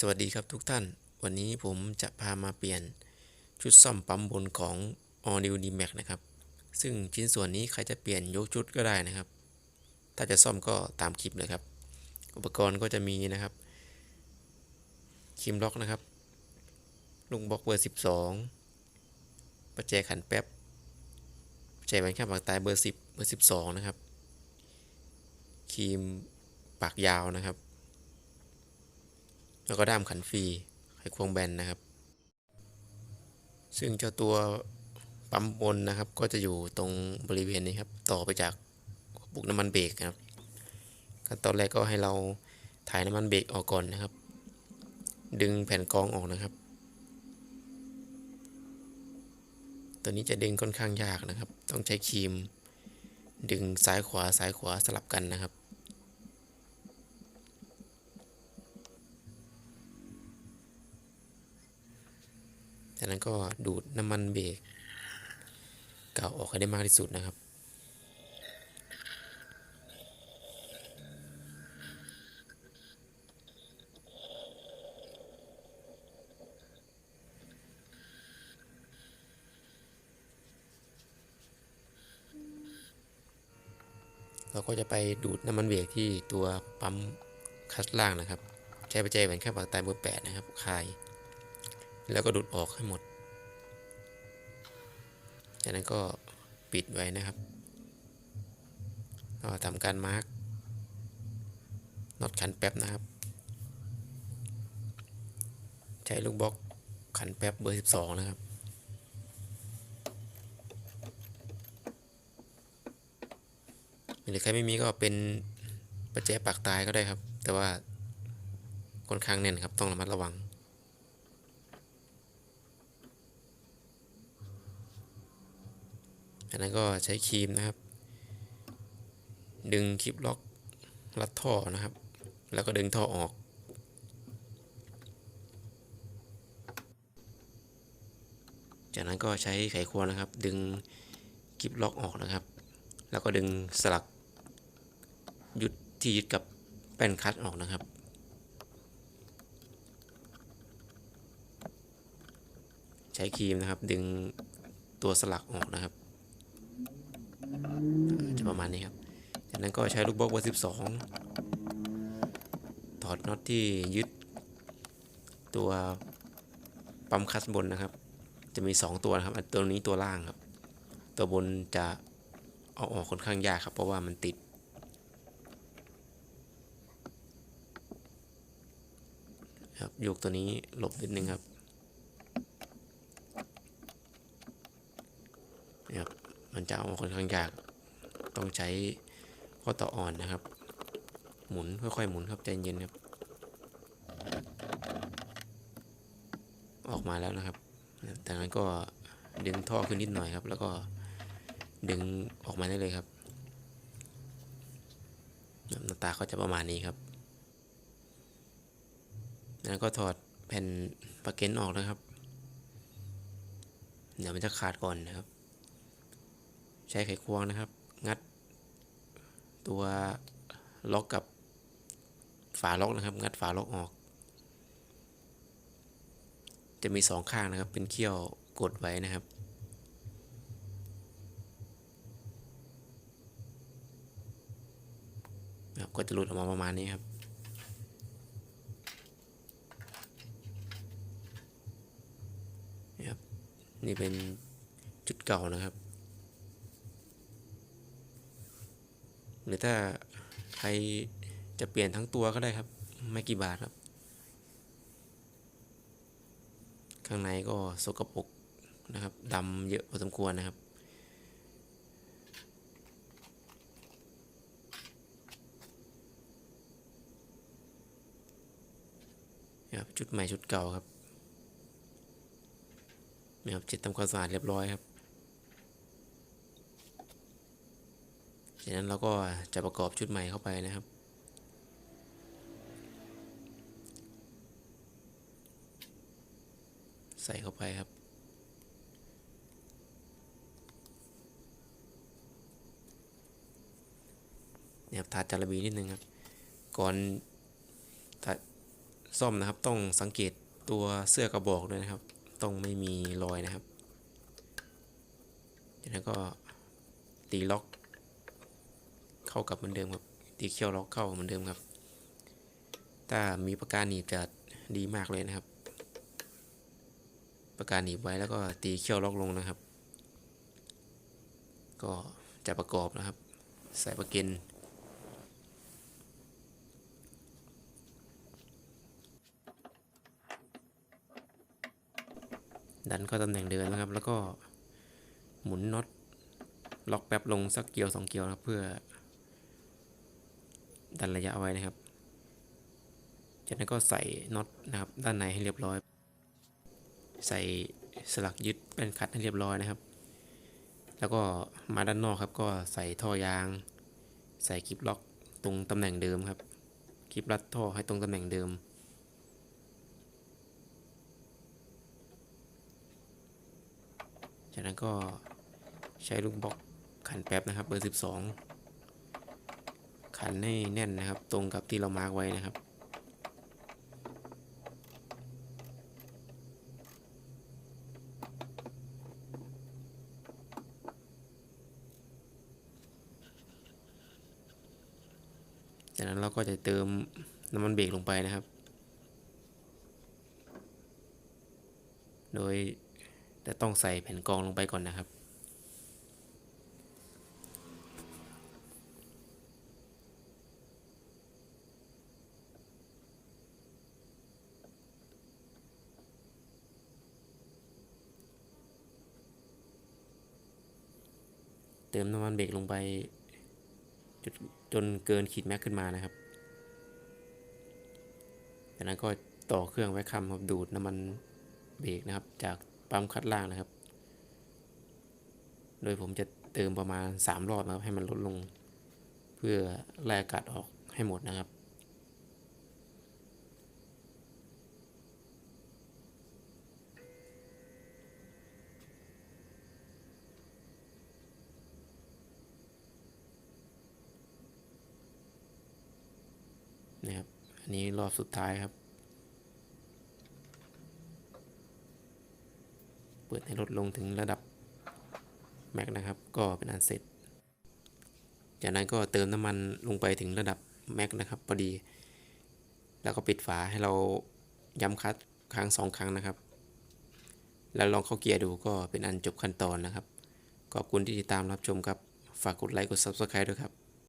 สวัสดีครับทุกท่าน วันนี้ผมจะพามาเปลี่ยนชุดซ่อมปั๊มบนของ All New D Max นะครับ ซึ่งชิ้นส่วนนี้ใครจะเปลี่ยนยกชุดก็ได้นะครับ ถ้าจะซ่อมก็ตามคลิปเลยครับ อุปกรณ์ก็จะมีนะครับคิมล็อกนะครับลูกบล็อกเบอร์ 12 ประแจขันแป๊บประแจแหวนข้ามปากตายเบอร์ 10 เบอร์ 12 นะครับครีมปากยาวนะครับ แล้วก็ด้ามขันฟรีไขควงแบนนะครับ ซึ่งเจ้าตัวปั๊มบนนะครับ ก็จะอยู่ตรงบริเวณนี้ครับ ต่อไปจากบุกน้ำมันเบรกครับขั้นตอนแรกก็ให้เราถ่ายน้ำมันเบรกออกก่อนนะครับ ดึงแผ่นกองออกนะครับ ตัวนี้จะดึงค่อนข้างยากนะครับ ต้องใช้ครีม ดึงซ้ายขวาซ้ายขวาสลับกันนะครับ จากนั้นก็ดูดน้ำมันเบรกเก่าออกให้ได้มากที่สุดนะครับ เราก็จะไปดูดน้ำมันเบรกที่ตัวปั๊มคัสล่างนะครับ ใช้ประแจแหวนแค่ปากตายเบอร์แปดนะครับคาย แล้วก็ดูดออกให้หมด จากนั้นก็ปิดไว้นะครับก็ทำการมาร์กน็อตขันแป๊บนะครับ ใช้ลูกบล็อกขันแป๊บเบอร์ 12 นะครับหรือใครไม่มีก็เป็นประแจปากตายก็ได้ครับ แต่ว่าค่อนข้างแน่นครับต้องระมัดระวัง จากนั้นก็ใช้ครีมนะครับ ดึงคลิปล็อกรัดท่อนะครับ แล้วก็ดึงท่อออก จากนั้นก็ใช้ไขควงนะครับ ดึงคลิปล็อกออกนะครับ แล้วก็ดึงสลักยึดที่ยึดกับแป้นคัดออกนะครับใช้ครีมนะครับดึงตัวสลักออกนะครับ จะประมาณนี้ครับ จากนั้นก็ใช้ลูกบล็อกเบอร์12ถอดน็อตที่ยึด ตัวปั๊มคัสบนนะครับ จะมี 2 ตัวนะครับอันตัวนี้ตัวล่างครับ ตัวบนจะเอาออกค่อนข้างยากครับ เพราะว่ามันติดครับยกตัวนี้หลบนิดนึงครับเนี่ยครับ มัน จะเอาค่อนข้างยากต้องใช้ข้อต่ออ่อนนะครับ หมุนค่อยๆหมุนครับใจเย็นครับ ออกมาแล้วนะครับจากนั้นก็ดึงท่อขึ้นนิดหน่อยครับ แล้วก็ดึงออกมาได้เลยครับหน้าตาก็จะประมาณนี้ครับแล้วก็ถอดแผ่นปะเก็นออกนะครับ เดี๋ยวมันจะขาดก่อนนะครับ ใช้ไขควงนะครับ งัด ตัวล็อกกับฝาล็อกนะครับ งัดฝาล็อกออก จะมีสองข้างนะครับ เป็นเขี้ยวกดไว้นะครับครับก็จะหลุดออกมาประมาณนี้ครับ นี่ครับ นี่เป็นจุดเก่านะครับ หรือถ้าใครจะเปลี่ยนทั้งตัวก็ได้ครับ ไม่กี่บาทครับ ข้างในก็สกปรกนะครับดำเยอะพอสมควรนะครับนะครับชุดใหม่ชุดเก่าครับนะครับเช็ดทำความสะอาดเรียบร้อยครับ จากนั้นเราก็จะประกอบชุดใหม่เข้าไปนะครับ ใส่เข้าไปครับ เนี่ยครับทาจารบีนิดนึงครับ ก่อนทาซ่อมนะครับต้องสังเกตตัวเสื้อกระบอกด้วยนะครับ ต้องไม่มีรอยนะครับจากนั้นก็ตีล็อก เข้ากับเหมือนเดิมครับ ตีเขี้ยวล็อกเข้าเหมือนเดิมครับ ถ้ามีปากกาหนีบจะดีมากเลยนะครับ ปากกาหนีบไว้แล้วก็ตีเขี้ยวล็อกลงนะครับ ก็จะประกอบนะครับ ใส่ประเก็นดันเข้าตำแหน่งเดินแล้วครับ แล้วก็หมุนน็อตล็อกแป๊บลงสักเกียวสองเกียวนะเพื่อ ดันระยะไว้นะครับ จากนั้นก็ใส่น็อตนะครับด้านในให้เรียบร้อย ใส่สลักยึดเป็นขัดให้เรียบร้อยนะครับ แล้วก็มาด้านนอกครับ ก็ใส่ท่อยาง ใส่คลิปล็อกตรงตำแหน่งเดิมครับ คลิปรัดท่อให้ตรงตำแหน่งเดิมจากนั้นก็ใช้ลูกบล็อกขันแป๊บนะครับเบอร์ 12 ขันให้แน่นนะครับ ตรงกับที่เรามาร์กไว้นะครับ จากนั้นเราก็จะเติมน้ำมันเบรกลงไปนะครับ โดยจะต้องใส่แผ่นกรองลงไปก่อนนะครับ ติมน้ำมันเบรกลงไปจนจนเกินขีดแม็กขึ้นมานะครับ จากนั้นก็ต่อเครื่องไว้คำครับดูดน้ำมันเบรกนะครับ จากปั๊มคัดล่างนะครับ โดยผมจะเติมประมาณ 3 รอบนะครับให้มันลดลง เพื่อไล่อากาศออกให้หมดนะครับ นะครับ อันนี้รอบสุดท้ายครับ เปิดให้ลดลงถึงระดับแม็กนะครับ ก็เป็นอันเสร็จ จากนั้นก็เติมน้ำมันลงไปถึงระดับแม็กนะครับพอดี แล้วก็ปิดฝาให้เราย้ำคัดครั้งสองครั้งนะครับ แล้วลองเข้าเกียร์ดูก็เป็นอันจบขั้นตอนนะครับ ขอบคุณที่ติดตามรับชมครับ ฝากกดไลค์กด Subscribe ด้วยครับ